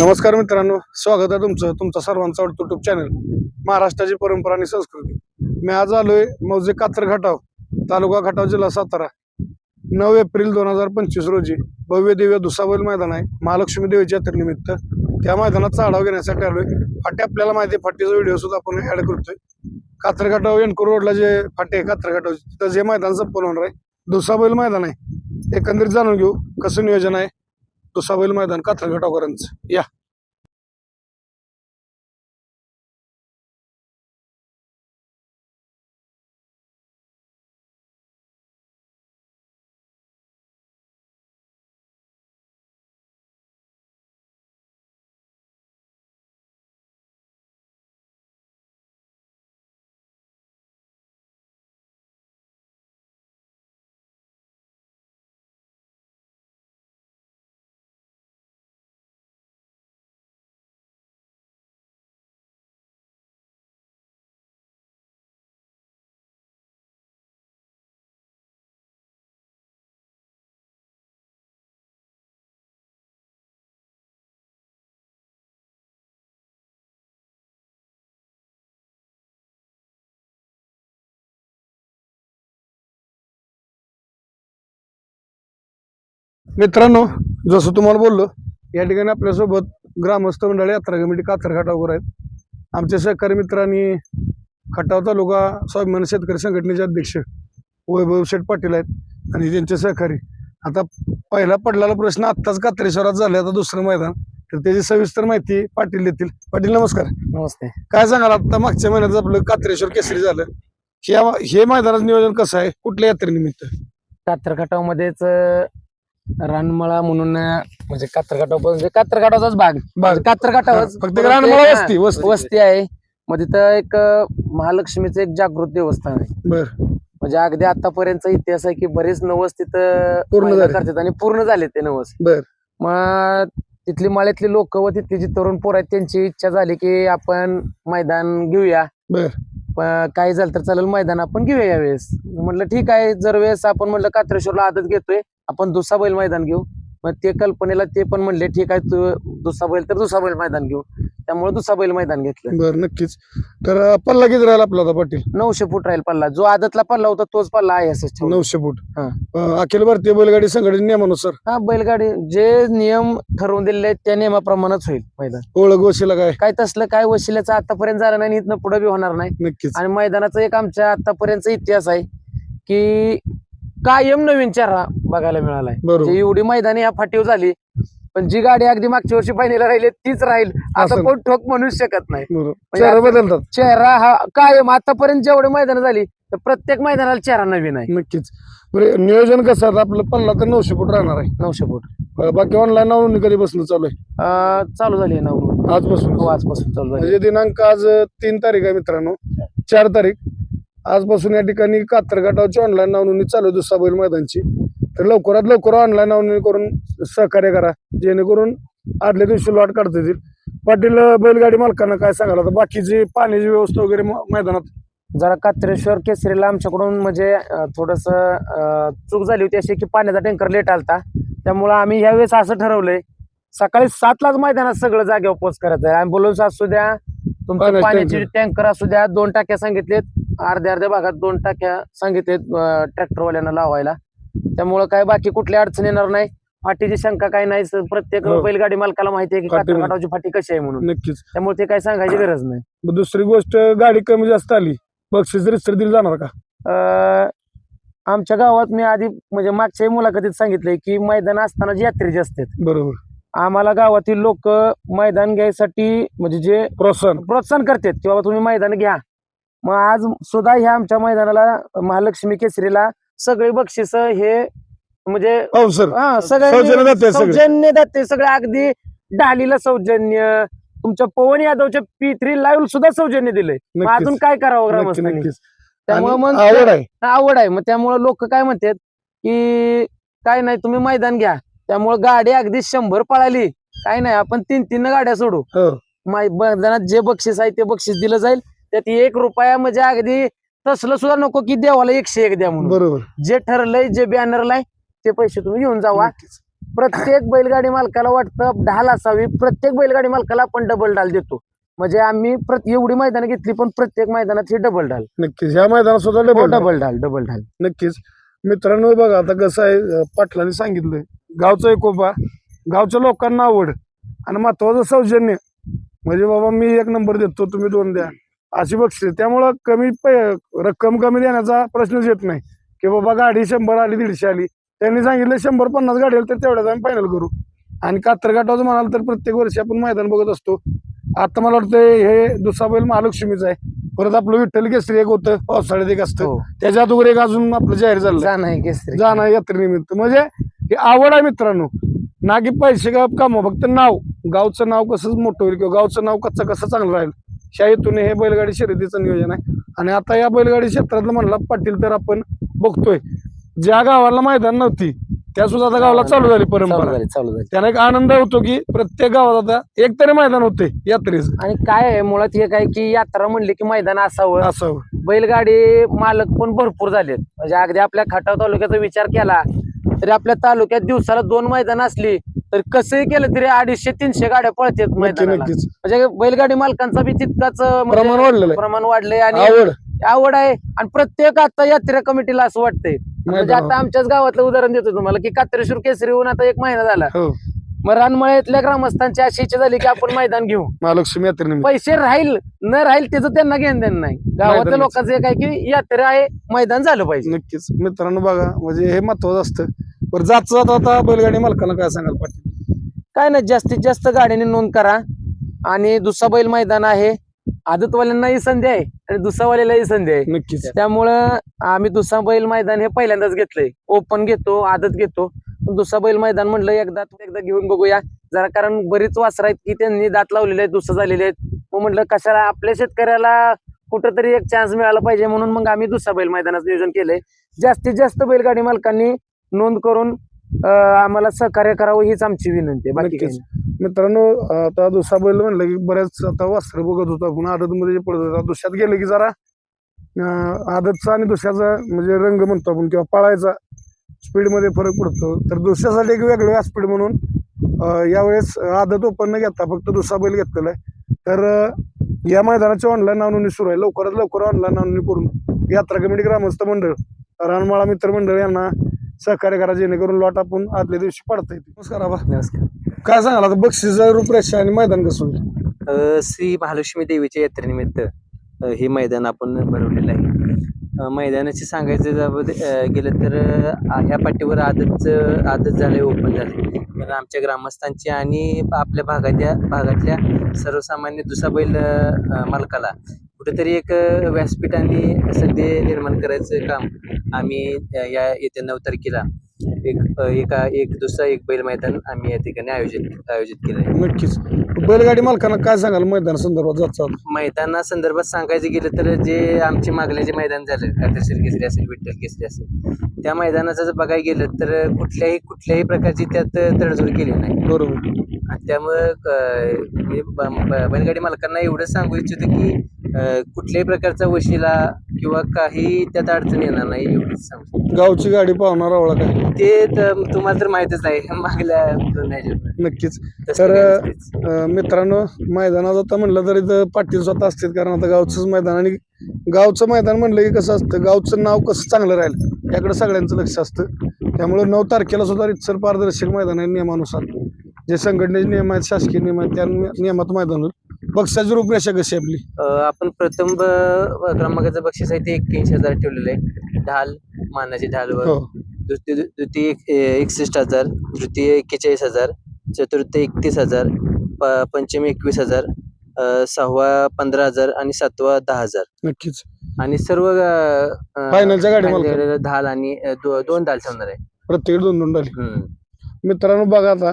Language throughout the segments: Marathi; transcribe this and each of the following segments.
नमस्कार मित्रांनो स्वागत आहे तुमचं तुमचा सर्वांचा आवडतो युट्यूब चॅनल महाराष्ट्राची परंपरा आणि संस्कृती. मी आज आलोय मौजे कात्र घाटाव तालुका घाटाव जिल्हा सातारा. नऊ एप्रिल दोन हजार पंचवीस रोजी भव्य दिव्य दुसाबैल मैदान आहे महालक्ष्मी देवीच्या यात्रेनिमित्त. त्या मैदानाचा आढावा घेण्यासाठी आलोय. फाटे आपल्याला माहिती आहे फाटीचा व्हिडिओ सुद्धा आपण ऍड करतोय. कात्रघाटाव एनकोर रोडला जे फाटे आहे कात्रघाटाव तिथं जे मैदान संपन्न होणार आहे दुसाबैल मैदान आहे. एकंदरीत जाणून घेऊ कसं नियोजन आहे दुसाबैल मैदान कात्रघाटावकरांचं या. मित्रांनो जसं तुम्हाला बोललो या ठिकाणी आपल्यासोबत ग्रामस्थ मंडळ यात्रा कमिटी कातरघाटावर आहेत. आमचे सहकारी मित्र आणि खटाव तालुका स्वाभिमानी शेतकरी संघटनेचे अध्यक्ष वैभव शेठ पाटील आहेत आणि त्यांचे सहकारी. आता पहिला पडलेला प्रश्न आत्ताच कात्रेश्वरात झाला आता दुसरं मैदान. तर त्याची सविस्तर माहिती पाटील देतील. पाटील नमस्कार. नमस्ते. काय सांगाल? आता मागच्या महिन्यात आपलं कात्रेश्वर केसरी झालं. ह्या हे मैदानाचं नियोजन कसं आहे? कुठल्या यात्रेनिमित्त? कात्रघाटाव मध्येच रानमळा म्हणून म्हणजे कात्रघाटाव म्हणजे कात्रघाटावचाच भाग. भाग. कात्रघाटावच फक्त रानमळा वस्ती वस्ती. वस्ती आहे. मग तिथं एक अं, महालक्ष्मीचं एक जागृत देवस्थान आहे. बर. म्हणजे अगदी आतापर्यंतचा इतिहास आहे की बरेच नवस तिथं पूर्ण महिला झाले. करतात आणि पूर्ण झाले ते नवस. बर. मग तिथली माळ्यातली लोक व तिथली जी तरुण पोर आहेत त्यांची इच्छा झाली की आपण मैदान घेऊया. बर. प- काय झालं तर चालेल मैदान आपण घेऊया यावेळेस. म्हटलं ठीक आहे जर वेळेस आपण म्हटलं कात्रेश्वरला आदत घेतोय आपण दुसरा बैल मैदान घेऊ. मग ते कल्पनेला ते पण म्हणले ठीक आहे तू दुसरा बैल तर दुसरा बैल मैदान घेऊ. त्यामुळे दुसरा बैल मैदान घेतलं. बर नक्कीच. तर पल्ला किती राहिला आपला आता पाटील? नऊशे फूट राहील पल्ला. जो आदतला पल्ला होता तोच पल्ला आहे असं नऊशे फूट. हा. अं, अखिल भारतीय बैलगाडी संघटने नियमानुसार? हा बैलगाडी जे नियम ठरवून दिलेले आहेत त्या नियमाप्रमाणेच होईल मैदान. ओळख वशिला काय? काय तसलं काय वशिल्याचं आतापर्यंत झालं नाही आणि इथनं पुढे बी होणार नाही. नक्कीच. आणि मैदानाचा एक आमच्या आतापर्यंतचा इतिहास आहे की कायम नवीन चेहरा बघायला मिळालाय. बरोबर. म्हणजे एवढी मैदानी या फाटीव झाली पण जी गाडी अगदी मागच्या वर्षी पाहिलेला राहिली तीच राहील आता असं. कोण ठोक म्हणू शकत नाही. बरोबर. म्हणजे चेहरा आता- बदलतात. चेहरा हा कायम आतापर्यंत जेवढे मैदान झाली तर प्रत्येक मैदानाला चेहरा नवीन आहे. नक्कीच. बरं नियोजन कसं आहे? आपलं पल्ला तर नऊशे फूट राहणार आहे. नऊशे फूट. बाकी ऑनलाईन नोंदणी कधी बसणं चालू आहे? अं, चालू झाली ना आजपासून. हो आजपासून चालू झाली म्हणजे दिनांक आज अं, तीन तारीख आहे मित्रांनो. चार तारीख. आजपासून या ठिकाणी कात्रघाटावची ऑनलाईन नोंदणी चालू दुसरा बैल मैदानची. तर लवकरात लवकर ऑनलाईन नोंदणी करून सहकार्य करा जेणेकरून आदल्या दिवशी लॉट काढता येतील. पाटील बैलगाडी मालकांना काय आता बाकीची पाण्याची व्यवस्था वगैरे मैदानात? जरा कात्रेश्वर केसरीला आमच्याकडून म्हणजे थोडस चूक झाली होती अशी की पाण्याचा टँकर लेट आलता. त्यामुळं आम्ही ह्यावेळेस असं ठरवलंय सकाळी सातलाच मैदानात सगळं जागेवर पोच करायचं आहे अँब्युलन्स असू द्या तुमचं पाण्याचे पाण्याचे टँकर असू द्या दोन टाक्या सांगितलेत. अर्ध्या अर्ध्या भागात दोन टाक्या सांगितलेत ट्रॅक्टरवाल्यांना लावायला. त्यामुळं काय बाकी कुठली अडचण येणार नाही. फाटीची शंका काय नाही स- प्रत्येक हो. बैलगाडी मालकाला माहिती आहे की फाटी- कात्रघाटावची फाटी कशी आहे म्हणून. नक्कीच. त्यामुळे ते काय सांगायची गरज नाही. मग दुसरी गोष्ट गाडी कमी जास्त आली. बक्षीस रिस्तर दिली जाणार का? अं, आमच्या गावात मी आधी म्हणजे मागच्या मुलाखतीत सांगितलंय की मैदान असताना जी यात्रे जे असतात. बरोबर. आम्हाला गावातील लोक मैदान घ्यायसाठी म्हणजे जे प्रोत्साहन. प्रोत्साहन करतात की बाबा तुम्ही मैदान घ्या. मग आज सुद्धा ह्या आमच्या मैदानाला महालक्ष्मी केसरीला सगळे बक्षिस हे म्हणजे हो सर हा सौजन्य सगळे दाते सगळे. सौजन्य दाते सगळे. अगदी डालीला सौजन्य तुमच्या पवन यादवच्या पी थ्री लाईव्ह सुद्धा सौजन्य दिलंय मग नक्कीच. अजून काय करावं नक्की ग्रामस्थांनी नक्कीच. त्यामुळे आणि मग आवड आहे. आवड आहे. मग त्यामुळे लोक काय म्हणतात की काय नाही तुम्ही मैदान घ्या. त्यामुळे गाडी अगदी शंभर पळाली. काय नाही आपण तीन तीन गाड्या सोडू. हो. मै- मैदानात जे बक्षीस आहे ते बक्षीस दिलं जाईल. त्यात एक रुपया म्हणजे अगदी तसलं सुद्धा नको की देवाला एकशे एक द्या म्हणून. बरोबर. जे ठरलंय जे बॅनरला आहे ते पैसे तुम्ही घेऊन जावा. प्रत्येक बैलगाडी मालकाला वाटतं ढाल असावी. प्रत्येक बैलगाडी मालकाला आपण डबल ढाल देतो. म्हणजे आम्ही एवढी मैदानं घेतली पण प्रत्येक मैदानात ही डबल ढाल. नक्कीच. ह्या मैदानात सुद्धा डबल डबल ढाल. डबल ढाल नक्कीच. मित्रांनो बघा आता कसं आहे पाटलांनी सांगितलंय गावचा एकोपा गावच्या लोकांना आवड आणि महत्वाचं सौजन्य. म्हणजे बाबा मी एक नंबर देतो तुम्ही दोन द्या. अशी बक्षीस. त्यामुळं कमी पै- रक्कम कमी देण्याचा प्रश्नच येत नाही. की बाबा गाडी शंभर आली दीडशे आली. त्यांनी सांगितलं शंभर पन्नास गाडी आली तर तेवढ्याच आम्ही फायनल करू. आणि कात्रघाटाचं म्हणाल तर प्रत्येक वर्षी आपण मैदान बघत असतो. आता मला वाटतं हे दुसरा बैल महालक्ष्मीचा आहे. परत आपलं विठ्ठल केसरी एक होतं पावसाळ्यात एक असतं. हो. त्याच्या अगोदर एक अजून आपलं जाहीर झालं. केसरी. जाणं यात्रेनिमित्त म्हणजे ही आवड आहे मित्रांनो. ना की पैसे का कमवा फक्त नाव. गावचं नाव कसं मोठं होईल किंवा गावचं नाव कसं कसं चांगलं राहील शाहीतून हे बैलगाडी शर्यतीचं नियोजन आहे. आणि आता या बैलगाडी क्षेत्रातलं म्हणला पाटील तर आपण बघतोय. ज्या गावाला मैदान नव्हती त्या सुद्धा आता गावाला चालू झाली परंपरा. झाली चालू झाली. त्याने एक आनंद होतो की प्रत्येक गावात आता एक तरी मैदान होते यात्रेचं. आणि काय आहे मुळात हे काय की यात्रा म्हणली की मैदान असावं. असं बैलगाडी मालक पण भरपूर झालेत. म्हणजे अगदी आपल्या खटाव तालुक्याचा विचार केला तरी आपल्या तालुक्यात दिवसाला दोन मैदान असली तर कसंही केलं तरी अडीचशे तीनशे गाड्या पळतात नक्की मैदानाला. नक्कीच. म्हणजे बैलगाडी मालकांचा बी तितकाच म्हणजे प्रमाण वाढलेलं आहे. प्रमाण वाढलंय आणि आवड. आवड आहे. आणि प्रत्येक आता यात्रा कमिटीला असं वाटतंय. म्हणजे. आता आमच्याच गावातलं उदाहरण देतो तुम्हाला की कात्रेश्वर केसरी होऊन आता एक महिना झाला. हो. मग रानमळ्यातल्या ग्रामस्थांची अशी इच्छा झाली की आपण मैदान घेऊ. महालक्ष्मी यात्रेनिमित्त. पैसे राहील न राहील त्याचं त्यांना घेणं देणं नाही. गावातल्या मैदानाचं. लोकांचं एक आहे की यात्रा आहे मैदान झालं पाहिजे. नक्कीच. मित्रांनो बघा म्हणजे हे महत्वाचं असतं. बरं जात जात आता बैलगाडी मालकांना काय सांगाल पाटील? काय नाही जास्तीत जास्त गाड्याने नोंद करा. आणि दुसरा बैल मैदान आहे. आदतवाल्यांनाही संधी आहे आणि दुसरावाल्यालाही संधी आहे. नक्कीच. त्यामुळं आम्ही दुसरा बैल मैदान हे पहिल्यांदाच घेतलंय. ओपन घेतो आदत घेतो. दुसरा बैल मैदान म्हणलं एकदा एकदा घेऊन बघूया. जरा कारण बरीच वासर आहेत की त्यांनी दात लावलेले आहेत दुसरं झालेले आहेत. मग म्हटलं कशाला आपल्या शेतकऱ्याला कुठंतरी एक चान्स मिळाला पाहिजे म्हणून मग आम्ही दुसरा बैल मैदानाचं नियोजन केलंय. जास्तीत जास्त बैलगाडी मालकांनी नोंद करून आम्हाला सहकार्य करावं हीच आमची विनंती आहे. बाकी मित्रांनो आता दुसरा बैल म्हणलं की बऱ्याच आता वासर बघत होतो आपण. आदत मध्ये जे पडत होता दुसऱ्यात गेलं की जरा आदतचा आणि दुसऱ्याचा म्हणजे रंग म्हणतो आपण किंवा पळायचा. स्पीडमध्ये फरक पडतो. तर दुसऱ्यासाठी एक वेगळं स्पीड म्हणून यावेळेस आदत ओपन न घेता फक्त दुसरा बैल घेतलेला आहे. तर या मैदानाची ऑनलाईन नोंदणी सुरू आहे. लवकरात लवकर ऑनलाईन नोंदणी करून यात्रा कमिटी ग्रामस्थ मंडळ रानमाळा मित्र मंडळ यांना सहकार्य करा जेणेकरून लॉट आपण आदल्या दिवशी पडता येते नमस्कार आबा. नमस्कार. काय सांगाल? आता बक्षीस रूपरेषा आणि मैदान कसं होईल? श्री महालक्ष्मी देवीच्या यात्रेनिमित्त हे मैदान आपण भरवलेलं आहे. मैदानाचे सांगायचं जाबद- गेलं तर ह्या पाठीवर आदतचं आदत झाले ओपन झाले तर आमच्या ग्रामस्थांची आणि आपल्या भागाच्या भागातल्या सर्वसामान्य दुसरा बैल मालकाला कुठेतरी एक व्यासपीठ आणि संधी निर्माण करायचं काम आम्ही या येत्या नऊ तारखेला एक एका एक दुसरा एक बैल मैदान आम्ही या ठिकाणी आयोजित आयोजित केलं आहे नक्कीच. बैलगाडी मालकांना काय सांगाल? मैदान संदर्भात जात चालू. मैदाना संदर्भात सांगायचं गेलं तर जे आमचे मागले जे मैदान झालं कात्रशीर केसरी असेल विठ्ठल केसरी असेल त्या मैदानाचं जर बघायला गेलं तर कुठल्याही कुठल्याही प्रकारची त्यात तडजोड केली नाही. बरोबर. आणि त्यामुळं मी बैलगाडी मालकांना एवढंच सांगू इच्छितो की कुठल्याही प्रकारचा वशिला किंवा काही त्यात अडचण येणार नाही एवढंच सांगतो गावची गाडी पाहणार आवळा काय ते तर तुम्हाला तर माहितच आहे मागल्या दोन ह्याच्यात. नक्कीच. तसं तर, काही नसतेच. अं, मित्रांनो मैदानात आता म्हणलं तरी तर पाटील स्वतः असतात कारण आता गावचंच मैदान आणि गावचं मैदान म्हणलं की कसं असतं गावचं नाव कसं चांगलं राहील याकडे सगळ्यांचं लक्ष असतं. त्यामुळे नऊ तारखेला सुद्धा रितसर पारदर्शक मैदान आहे नियमानुसार. जे संघटनेचे नियम आहेत शासकीय नियम आहेत त्या नियमात मैदान होईल. बक्षाची रूपरेषा कशी आपली अ, आपण प्रथम ब- क्रमांकाचं बक्षीस आहे ते एक्क्याऐंशी हजार ठेवलेलं आहे. ढाल मानाची ढालवर. हो. द्वितीय द्वितीय एक- ए- एकसष्ट हजार तृतीय एक्केचाळीस हजार चतुर्थ एकतीस हजार प- पंचम एकवीस हजार अ, सहावा पंधरा हजार आणि सातवा दहा हजार. नक्कीच. आणि सर्व अ, अ, फायनलच्या गाडी मालकाला. ढाल आणि अ, दो- दोन ढाल ठेवणार आहे. प्रत्येक दोन दोन डाली हम्म. मित्रांनो बघा आता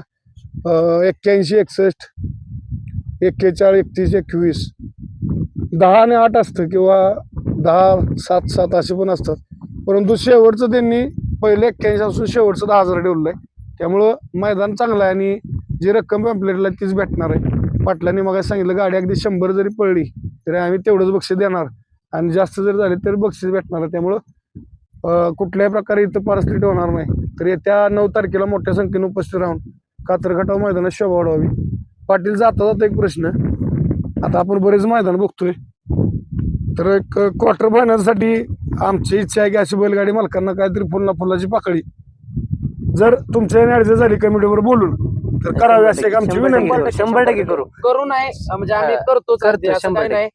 एक्क्याऐंशी एकसष्ट एक्केचाळीस एकतीस एकवीस. दहा आणि आठ असतं किंवा दहा सात सात असे पण असतात. परंतु शेवटचं त्यांनी पहिले एक्क्याऐंशी असून शेवटचं दहा हजार ठेवलं आहे त्यामुळं मैदान चांगलं आहे आणि जी रक्कम पॅम्पलेटला तीच भेटणार आहे. पाटलांनी मग सांगितलं गाडी अगदी शंभर जरी पडली तरी आम्ही तेवढंच बक्षीस देणार. आणि जास्त जर झाले तरी बक्षीस भेटणार आहे. त्यामुळं कुठल्याही प्रकारे इथं परिस्थिती होणार नाही. तर येत्या नऊ तारखेला मोठ्या संख्येने उपस्थित राहून कातर खटाव मैदानात शोभा वाढवावी. पाटील जाता जाता एक प्रश्न. आता आपण बरेच मैदान बघतोय. तर एक क्वार्टर फायनलसाठी आमची इच्छा आहे की अशी बैलगाडी मालकांना काहीतरी फुलना फुलाची पाकळी. जर तुमच्या ऍडजस्ट झाली कमिटीवर बोलून तर करावी अशी एक आमची शंभर टक्के विनंती. शंभर टक्के करू. करू नाही म्हणजे आम्ही करतो शंभर नाही.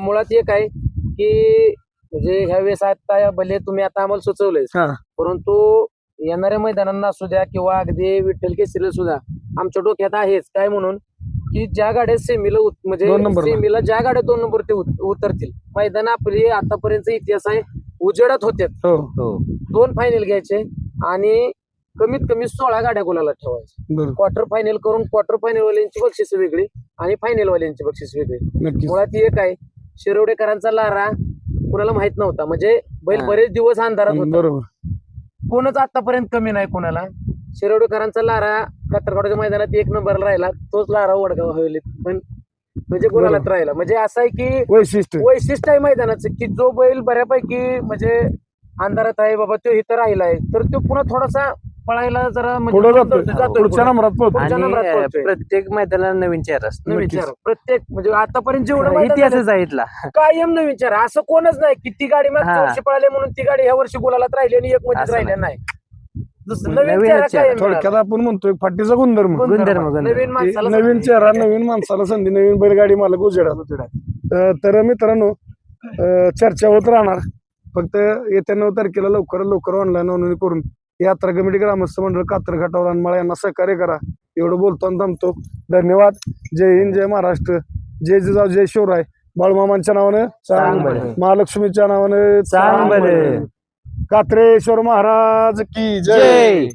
मुळात एक आहे की म्हणजे ह्या वेळेस आता भले तुम्ही आता आम्हाला सुचवलंय हा. परंतु येणाऱ्या मैदानांना असू द्या किंवा अगदी विठ्ठल केसरीला सुद्धा आमच्या डोक्यात आहेच. काय म्हणून? की ज्या गाड्या सेमीला म्हणजे. सेमीला ज्या गाड्या दोन नंबर ते उत- उतरतील. मैदान आपली आतापर्यंत इतिहास आहे उजेडात होते हो. हो. दोन फायनल घ्यायचे आणि कमीत कमी सोळा गाड्या गुलाला ठेवायच्या. बरोबर क्वार्टर फायनल करून क्वार्टर फायनल वाल्यांची बक्षीस वेगळी आणि फायनल वाल्यांची बक्षीस वेगळी. मुळात एक आहे शिरवडेकरांचा लारा कुणाला माहीत नव्हता. म्हणजे बैल. बरेच दिवस अंधारात होता. बरोबर. कोणच आतापर्यंत कमी नाही कोणाला. शिरवडेकरांचा लारा कात्रगावच्या मैदानात एक नंबरला राहिला तोच लारा वडगाव हवेलीत. पण म्हणजे बरोबर. राहिला? म्हणजे असं आहे की वैशिष्ट्य. वैशिष्ट्य आहे मैदानाचं की जो बैल बऱ्यापैकी म्हणजे अंधारात आहे बाबा तो इथं राहिलाय तर तो पुन्हा थोडासा पळायला जरा म्हणजे पुढे जातोय जातोय पुढच्या पुढं. नंबरात पोहोच पुढच्या आणि नंबरात अं, पळतोय. प्रत्येक मैदानाला नवीन चेहरा असतो नवीन नक्कीच. चेहरा. प्रत्येक म्हणजे आतापर्यंत जेवढं मैदान झालं, इतिहासच आहे इथला कायम नवीन चेहरा असं कोणच नाही की ती गाडी मागच्या हा. वर्षी पळाली म्हणून ती गाडी ह्या वर्षी गुलालात राहिली आणि एक मध्येच असं राहिल्या नाही. नाही दुसरं नवीनच नवीन चेहरा चेहरा. कायम थोडक्यात मिळाला. आपण म्हणतोय फाटीचा गुणधर्म गुणधर्म. नवीन माणसाला नवीन संधी. चेहरा नवीन माणसाला संधी नवीन बैलगाडी मालक उजेडात अं, तर मित्रांनो अं, चर्चा होत राहणार फक्त येत्या नऊ तारखेला लवकर लवकर ऑनलाईन नोंदणी करून यात्रा कमिटी ग्रामस्थ मंडळ कात्रघाटावर अनमाळा यांना सहकार्य करा. एवढं बोलतो आणि थांबतो. धन्यवाद. जय हिंद जय महाराष्ट्र. जय जिजाऊ जय शिवराय. बाळूमामांच्या नावानं चांग. महालक्ष्मीच्या नावानं चांग. कात्रेश्वर महाराज की जय.